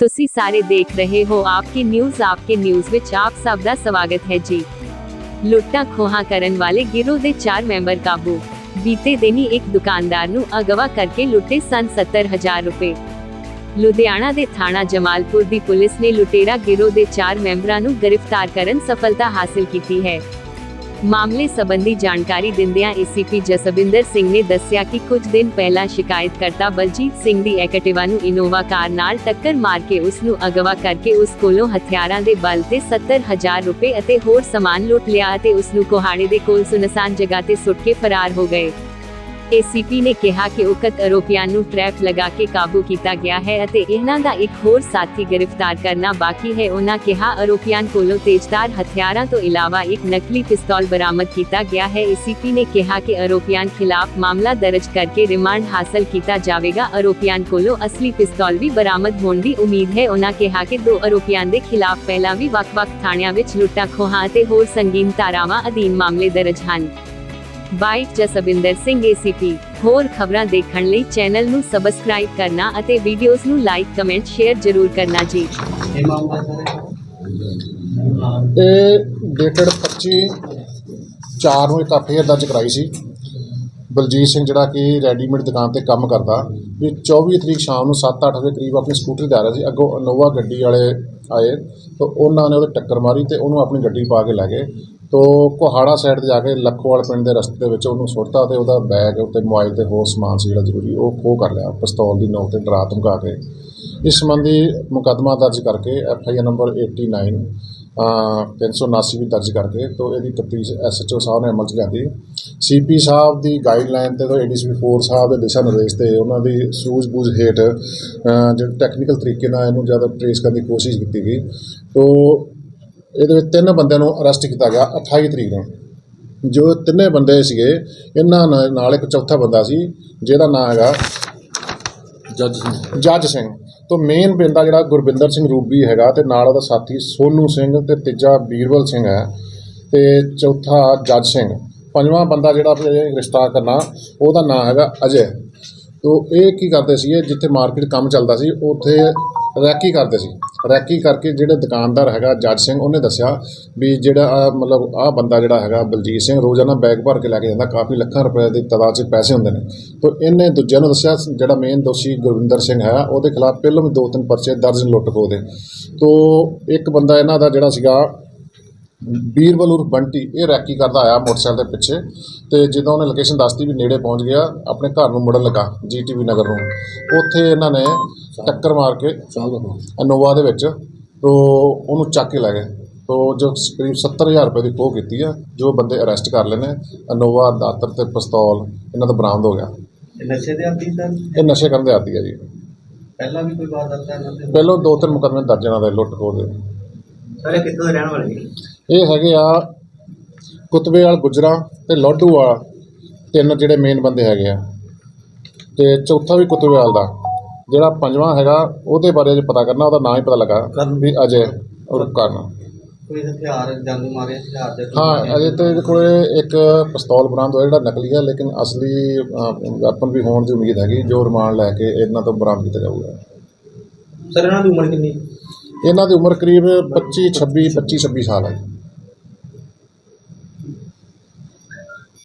ਤੁਸੀਂ ਸਾਰੇ ਦੇਖ ਰਹੇ ਹੋ ਆਪਕੀ ਨਿਊਜ਼ ਆਪਕੇ ਨਿਊਜ਼ ਵਿੱਚ ਆਪ ਸਭ ਦਾ ਸਵਾਗਤ ਹੈ ਜੀ ਲੁੱਟਾਂ ਖੋਹਾਂ ਕਰਨ ਵਾਲੇ ਗਿਰੋਹ ਦੇ 4 ਮੈਂਬਰ ਕਾਬੂ ਬੀਤੇ ਦਿਨੀ ਇੱਕ ਦੁਕਾਨਦਾਰ ਨੂੰ ਅਗਵਾ ਕਰਕੇ ਲੁੱਟੇ ਸਨ 70000 ਰੁਪਏ ਲੁਧਿਆਣਾ ਦੇ ਥਾਣਾ ਜਮਾਲਪੁਰ ਦੀ ਪੁਲਿਸ ਨੇ ਲੁਟੇਰਾ ਗਿਰੋਹ ਦੇ 4 ਮੈਂਬਰਾਂ ਨੂੰ ਗ੍ਰਿਫਤਾਰ ਕਰਨ ਸਫਲਤਾ ਹਾਸਲ ਕੀਤੀ ਹੈ। ਮਾਮਲੇ ਸੰਬੰਧੀ ਜਾਣਕਾਰੀ ਦਿੰਦਿਆਂ ਏਸੀਪੀ ਜਸਵਿੰਦਰ ਸਿੰਘ ਨੇ ਦੱਸਿਆ ਕਿ ਕੁਝ ਦਿਨ ਪਹਿਲਾਂ ਸ਼ਿਕਾਇਤਕਰਤਾ ਬਲਜੀਤ ਸਿੰਘ ਦੀ ਐਕਟਿਵਾ ਨੂੰ ਇਨੋਵਾ ਕਾਰ ਨਾਲ ਟੱਕਰ ਮਾਰ ਕੇ ਉਸ ਨੂੰ ਅਗਵਾ ਕਰਕੇ ਉਸ ਕੋਲੋਂ ਹਥਿਆਰਾਂ ਦੇ ਬਲ ਤੇ 70000 ਰੁਪਏ ਅਤੇ ਹੋਰ ਸਮਾਨ ਲੁੱਟ ਲਿਆ ਅਤੇ ਉਸ ਨੂੰ ਕੋਹਾੜੇ ਦੇ ਕੋਲ ਸੁਨਸਾਨ ਜਗ੍ਹਾ ਤੇ ਸੁੱਟ ਕੇ ਫਰਾਰ ਹੋ ਗਏ। ਏਸੀਪੀ ਨੇ ਕਿਹਾ ਕਿ ਉਕਤ ਆਰੋਪੀਆਂ ਨੂੰ ਟ੍ਰੈਪ ਲਗਾ ਕੇ ਕਾਬੂ ਕੀਤਾ ਗਿਆ ਹੈ ਅਤੇ ਇਹਨਾਂ ਦਾ ਇੱਕ ਹੋਰ ਸਾਥੀ ਗ੍ਰਿਫਤਾਰ ਕਰਨਾ ਬਾਕੀ ਹੈ। ਉਹਨਾਂ ਕਿਹਾ, ਆਰੋਪੀਆਂ ਕੋਲੋਂ ਤੇਜ਼ਧਾਰ ਹਥਿਆਰਾਂ ਤੋਂ ਇਲਾਵਾ ਇੱਕ ਨਕਲੀ ਪਿਸਤੌਲ ਬਰਾਮਦ ਕੀਤਾ ਗਿਆ ਹੈ। ਏਸੀਪੀ ਨੇ ਕਿਹਾ ਕਿ ਆਰੋਪੀਆਂ ਖਿਲਾਫ ਮਾਮਲਾ ਦਰਜ ਕਰਕੇ ਰਿਮਾਂਡ ਹਾਸਲ ਕੀਤਾ ਜਾਵੇਗਾ। ਆਰੋਪੀਆਂ ਕੋਲੋਂ ਅਸਲੀ ਪਿਸਤੌਲ ਵੀ ਬਰਾਮਦ ਹੋਣ ਦੀ ਉਮੀਦ ਹੈ। ਉਹਨਾਂ ਕਿਹਾ ਕਿ ਦੋ ਆਰੋਪੀਆਂ ਦੇ ਖਿਲਾਫ ਪਹਿਲਾਂ ਵੀ ਵੱਖ-ਵੱਖ ਥਾਣਿਆਂ ਵਿੱਚ ਲੁੱਟਾਂ ਖੋਹਾਂ ਅਤੇ ਹੋਰ ਸੰਗੀਨ ਧਾਰਾਵਾਂ ਅਧੀਨ ਮਾਮਲੇ ਦਰਜ ਹਨ। ਬਾਈਟ ਜਸਵਿੰਦਰ ਸਿੰਘ ਏਸੀਪੀ ਹੋਰ ਖਬਰਾਂ ਦੇਖਣ ਲਈ ਚੈਨਲ ਨੂੰ ਸਬਸਕ੍ਰਾਈਬ ਕਰਨਾ ਅਤੇ ਵੀਡੀਓਜ਼ ਨੂੰ ਲਾਈਕ ਕਮੈਂਟ ਸ਼ੇਅਰ ਜ਼ਰੂਰ ਕਰਨਾ ਜੀ। ਇਹ ਮਾਮਲਾ ਸਰ ਇਹ ਡੇਟਡ 25 4 ਨੂੰ ਇੱਕ ਐਫਆਈਆਰ ਦਰਜ ਕਰਾਈ ਸੀ। ਬਲਜੀਤ ਸਿੰਘ ਜਿਹੜਾ ਕਿ ਰੈਡੀਮੇਡ ਦੁਕਾਨ ਤੇ ਕੰਮ ਕਰਦਾ ਵੀ 24 ਤਰੀਕ ਸ਼ਾਮ ਨੂੰ 7-8 ਦੇ ਕਰੀਬ ਆਪਣੀ ਸਕੂਟਰ ਤੇ ਆ ਰਿਹਾ ਸੀ। ਅੱਗੋਂ ਇਨੋਵਾ ਗੱਡੀ ਵਾਲੇ ਆਏ ਤਾਂ ਉਹਨਾਂ ਨੇ ਉਹਦੇ ਟੱਕਰ ਮਾਰੀ ਤੇ ਉਹਨੂੰ ਆਪਣੀ ਗੱਡੀ ਪਾ ਕੇ ਲੈ ਗਏ। ਤੋ ਕੋਹਾੜਾ ਸਾਈਡ ਤੇ ਜਾ ਕੇ ਲੱਖੋਵਾਲ ਪਿੰਡ ਦੇ ਰਸਤੇ ਦੇ ਵਿੱਚ ਉਹਨੂੰ ਸੁੱਟਤਾ ਤੇ ਉਹਦਾ ਬੈਗ ਉੱਤੇ ਮੋਬਾਈਲ ਤੇ ਹੋਰ ਸਮਾਨ ਸੀ ਜਿਹੜਾ ਜ਼ਰੂਰੀ, ਉਹ ਖੋਹ ਕਰ ਲਿਆ, ਪਿਸਤੌਲ ਦੀ ਨੋਕ ਤੇ ਡਰਾ ਧਮਕਾ ਕੇ। ਇਸ ਸੰਬੰਧੀ ਮੁਕੱਦਮਾ ਦਰਜ ਕਰਕੇ ਐਫ ਆਈ ਆਰ ਨੰਬਰ 89 ਅ 379 ਵੀ ਦਰਜ ਕਰਕੇ ਤੋਂ ਇਹਦੀ ਤਫਤੀਸ਼ ਐਸਐਚਓ ਸਾਹਿਬ ਨੇ ਅਮਲ ਚ ਲਿਆਂਦੀ। ਸੀਪੀ ਸਾਹਿਬ ਦੀ ਗਾਈਡਲਾਈਨ ਤੇ ਤੋਂ ਏਡੀਸੀਪੀ 4 ਸਾਹਿਬ ਦੇ ਦਿਸ਼ਾ ਨਿਰਦੇਸ਼ ਤੇ ਉਹਨਾਂ ਦੀ ਸੂਝ-ਬੂਝ ਹੇਠ ਜਿਹੜੇ ਟੈਕਨੀਕਲ ਤਰੀਕੇ ਨਾਲ ਇਹਨੂੰ ਜ਼ਿਆਦਾ ਟ੍ਰੇਸ ਕਰਨ ਦੀ ਕੋਸ਼ਿਸ਼ ਕੀਤੀ ਗਈ। ਤੋਂ ਇਹਦੇ ਵਿੱਚ ਤਿੰਨ ਬੰਦਿਆਂ ਨੂੰ ਅਰੈਸਟ ਕੀਤਾ ਗਿਆ 28 ਤਰੀਕ ਨੂੰ। ਜੋ ਤਿੰਨੇ ਬੰਦੇ ਸੀਗੇ ਇਹਨਾਂ ਨਾਲ ਇੱਕ ਚੌਥਾ ਬੰਦਾ ਸੀ ਜਿਹਦਾ ਨਾਮ ਹੈਗਾ ਜੱਜ ਜੱਜ ਸਿੰਘ। ਤੋਂ ਮੇਨ ਬੰਦਾ ਜਿਹੜਾ ਗੁਰਬਿੰਦਰ ਸਿੰਘ ਰੂਬੀ ਹੈਗਾ ਤੇ ਨਾਲ ਉਹਦਾ ਸਾਥੀ ਸੋਨੂ ਸਿੰਘ ਤੇ ਤੀਜਾ ਬੀਰਬਲ ਸਿੰਘ ਹੈ ਤੇ ਚੌਥਾ ਜੱਜ ਸਿੰਘ। ਪੰਜਵਾਂ ਬੰਦਾ ਜਿਹੜਾ ਗ੍ਰਿਫਤਾਰ ਕਰਨਾ ਉਹਦਾ ਨਾਮ ਹੈਗਾ ਅਜੇ। ਤੋਂ ਇਹ ਕੀ ਕਰਦੇ ਸੀ ਜਿੱਥੇ ਮਾਰਕੀਟ ਕੰਮ ਚੱਲਦਾ ਸੀ ਉੱਥੇ ਰੈਕੀ ਕਰਦੇ ਸੀ। ਰੈਕੀ ਕਰਕੇ ਜਿਹੜੇ ਦੁਕਾਨਦਾਰ ਹੈਗਾ, ਜੱਜ ਸਿੰਘ, ਉਹਨੇ ਦੱਸਿਆ ਵੀ ਜਿਹੜਾ ਆਹ ਮਤਲਬ ਆਹ ਬੰਦਾ ਜਿਹੜਾ ਹੈਗਾ ਬਲਜੀਤ ਸਿੰਘ, ਰੋਜ਼ਾਨਾ ਬੈਗ ਭਰ ਕੇ ਲੈ ਕੇ ਜਾਂਦਾ, ਕਾਫੀ ਲੱਖਾਂ ਰੁਪਏ ਦੀ ਤਾਦਾਦ 'ਚ ਪੈਸੇ ਹੁੰਦੇ ਨੇ। ਤੋਂ ਇਹਨੇ ਦੂਜਿਆਂ ਨੂੰ ਦੱਸਿਆ, ਜਿਹੜਾ ਮੇਨ ਦੋਸ਼ੀ ਗੁਰਵਿੰਦਰ ਸਿੰਘ ਹੈ, ਉਹਦੇ ਖਿਲਾਫ ਪਹਿਲਾਂ ਵੀ ਦੋ ਤਿੰਨ ਪਰਚੇ ਦਰਜ ਲੁੱਟ ਖੋਹ ਦੇ। ਤੋਂ ਇੱਕ ਬੰਦਾ ਇਹਨਾਂ ਦਾ ਜਿਹੜਾ ਸੀਗਾ ਬੀਰਬਲ ਉਰਫ ਬੰਟੀ ਇਹ ਰੈਕੀ ਕਰਦਾ ਆਇਆ ਮੋਟਰਸਾਈਕਲ ਦੇ ਪਿੱਛੇ ਤੇ ਜਦੋਂ ਉਹਨੇ ਲੋਕੇਸ਼ਨ ਦੱਸਤੀ ਵੀ ਨੇੜੇ ਪਹੁੰਚ ਗਿਆ ਆਪਣੇ ਘਰ ਨੂੰ ਮੁੜਨ ਲੱਗਾ ਜੀਟੀਵੀ ਨਗਰ ਨੂੰ। ਉੱਥੇ ਇਹਨਾਂ ਨੇ ਟੱਕਰ ਮਾਰ ਕੇ ਇਨੋਵਾ ਦੇ ਵਿੱਚ ਤੋਂ ਉਹਨੂੰ ਚੱਕ ਕੇ ਲੈ ਗਏ। ਤੋਂ ਜੋ ਕਰੀਬ 70000 ਰੁਪਏ ਦੀ ਖੋਹ ਕੀਤੀ ਆ ਜੋ ਬੰਦੇ ਅਰੈਸਟ ਕਰ ਲਏ ਨੇ ਇਨੋਵਾ ਦਾਤਰ ਤੇ ਪਿਸਤੌਲ ਇਹਨਾਂ ਦਾ ਬਰਾਮਦ ਹੋ ਗਿਆ। ਇਹ ਨਸ਼ੇ ਦੇ ਆਦੀ ਸਰ? ਇਹ ਨਸ਼ੇ ਕਰਨ ਦੇ ਆਦੀ ਆ ਜੀ। ਪਹਿਲਾਂ ਵੀ ਕੋਈ ਵਾਰਦਾਤ ਇਹਨਾਂ ਤੇ ਪਹਿਲਾਂ ਦੋ ਤਿੰਨ ਮੁਕੱਦਮੇ ਦਰਜ ਇਹਨਾਂ ਦੇ ਲੁੱਟ ਖੋਹ ਦੇ। ਸਰ ਕਿੱਥੋਂ ਦੇ ਰਹਿਣ ਵਾਲੇ? ਨੇ ਇਹ ਹੈਗੇ ਆ ਕੁਤਬੇਵਾਲ ਗੁਜਰਾ ਤੇ ਲੋਡੂਵਾਲ ਤਿੰਨ ਜਿਹੜੇ ਮੇਨ ਬੰਦੇ ਹੈਗੇ ਆ। ਤੇ ਚੌਥਾ ਵੀ ਕੁਤਬੇਵਾਲ ਦਾ ਜਿਹੜਾ ਪੰਜਵਾਂ ਹੈਗਾ ਉਹਦੇ ਬਾਰੇ ਜੇ ਪਤਾ ਕਰਨਾ ਉਹਦਾ ਨਾਂ ਹੀ ਪਤਾ ਲੱਗਾ। ਵੀ ਅਜੇ ਔਰ ਕਰਨ। ਕੋਈ ਹਥਿਆਰ ਜੰਗ ਮਾਰੇ ਹਥਿਆਰ ਦੇ ਹਾਂ ਅਜੇ ਤੇ ਇਹਦੇ ਕੋਲੇ ਇੱਕ ਪਿਸਤੌਲ ਬਰਾਮਦ ਹੋਇਆ ਜਿਹੜਾ ਨਕਲੀ ਹੈ ਲੇਕਿਨ ਅਸਲੀ ਵੈਪਨ ਵੀ ਹੋਣ ਦੀ ਉਮੀਦ ਹੈਗੀ ਜੋ ਰਿਮਾਂਡ ਲੈ ਕੇ ਇਹਨਾਂ ਤੋਂ ਬਰਾਮਦ ਕੀਤਾ ਜਾਊਗਾ। ਸਰ ਇਹਨਾਂ ਦੀ ਉਮਰ ਕਿੰਨੀ? ਇਹਨਾਂ ਦੀ ਉਮਰ ਕਰੀਬ 25 26 25 26 ਸਾਲ ਹੈ।